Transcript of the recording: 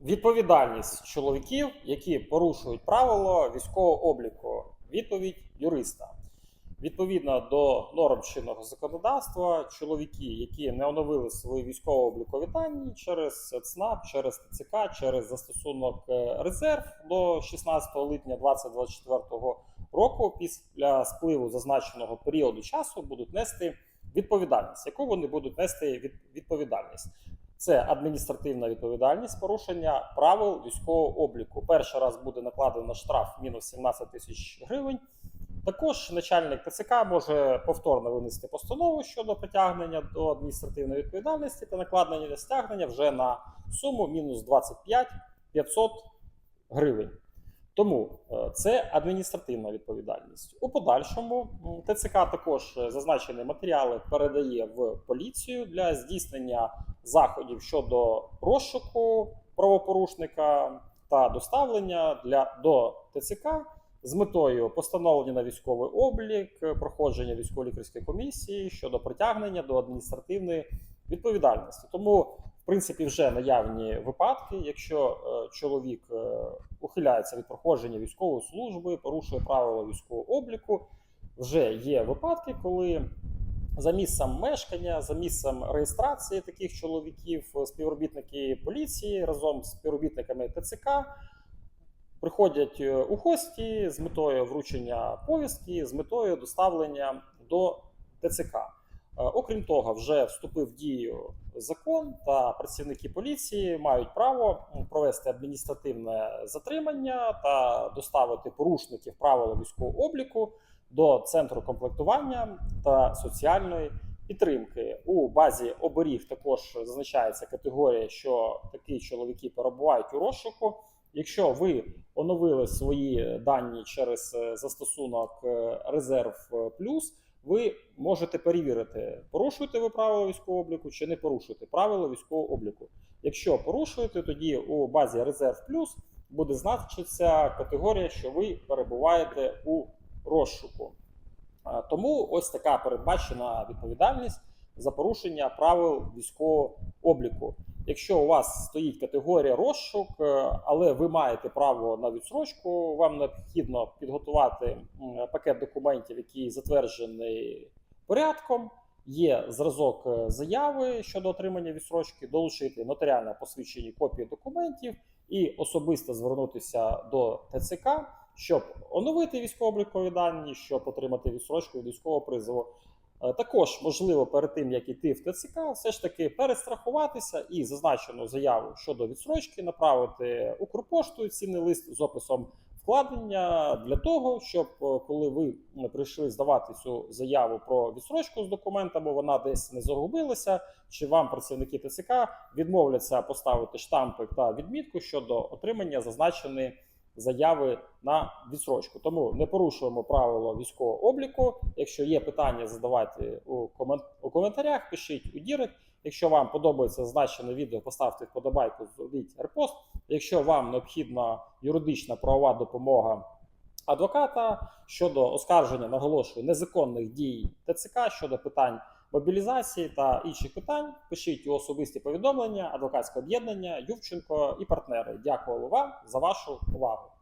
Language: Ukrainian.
Відповідальність чоловіків, які порушують правило військового обліку. Відповідь юриста. Відповідно до норм чинного законодавства, чоловіки, які не оновили свої військово-облікові дані через ЦНАП, через ТЦК, через застосунок е, резерв до 16 липня 2024 року, після спливу зазначеного періоду часу, будуть нести відповідальність. Яку вони будуть нести від- відповідальність? Це адміністративна відповідальність, порушення правил військового обліку. Перший раз буде накладено штраф мінус 17 тисяч гривень. Також начальник ТЦК може повторно винести постанову щодо притягнення до адміністративної відповідальності та накладення стягнення вже на суму мінус 25 500 гривень. Тому е, це адміністративна відповідальність. У подальшому ТЦК також е, зазначені матеріали передає в поліцію для здійснення заходів щодо розшуку правопорушника та доставлення для до ТЦК з метою постановлення на військовий облік, проходження військово-лікарської комісії щодо притягнення до адміністративної відповідальності. Тому, принципі, вже наявні випадки, якщо е, чоловік е, ухиляється від проходження військової служби, порушує правила військового обліку, вже є випадки, коли за місцем мешкання, за місцем реєстрації таких чоловіків, е, співробітники поліції разом з співробітниками ТЦК приходять у гості з метою вручення повістки, з метою доставлення до ТЦК. Е, Окрім того, вже вступив в дію закон, та працівники поліції мають право провести адміністративне затримання та доставити порушників правил військового обліку до центру комплектування та соціальної підтримки. У базі оберіг також зазначається категорія, що такі чоловіки перебувають у розшуку. Якщо ви оновили свої дані через е, застосунок е, Резерв Плюс, ви можете перевірити, порушуєте ви правила військового обліку чи не порушуєте правила військового обліку. Якщо порушуєте, тоді у базі Резерв Плюс буде значитися категорія, що ви перебуваєте у розшуку. Тому ось така передбачена відповідальність за порушення правил військового обліку. Якщо у вас стоїть категорія розшук, е, але ви маєте право на відсрочку, вам необхідно підготувати пакет документів, який затверджений порядком. Є зразок е, заяви щодо отримання відсрочки, долучити нотаріально посвідчені копії документів і особисто звернутися до ТЦК, щоб оновити військово-облікові дані, щоб отримати відсрочку від військового призову. Е, Також можливо перед тим як іти в ТЦК, все ж таки перестрахуватися і зазначену заяву щодо відсрочки направити Укрпошту цінний лист з описом вкладення для того, щоб е, коли ви прийшли здавати цю заяву про відсрочку з документами, вона десь не загубилася, чи вам працівники ТЦК відмовляться поставити штампик та відмітку щодо отримання зазначеної заяви на відсрочку. Тому не порушуємо правила військового обліку. Якщо є питання, задавайте у, комен... у коментарях, пишіть у Дірект. Якщо вам подобається зазначене відео, поставте вподобайку, зробіть репост. Якщо вам необхідна юридична правова допомога адвоката щодо оскарження, наголошую, незаконних дій ТЦК щодо питань мобілізації та інших питань, пишіть у особисті повідомлення, адвокатське об'єднання, Ювченко і партнери. Дякую вам за вашу увагу.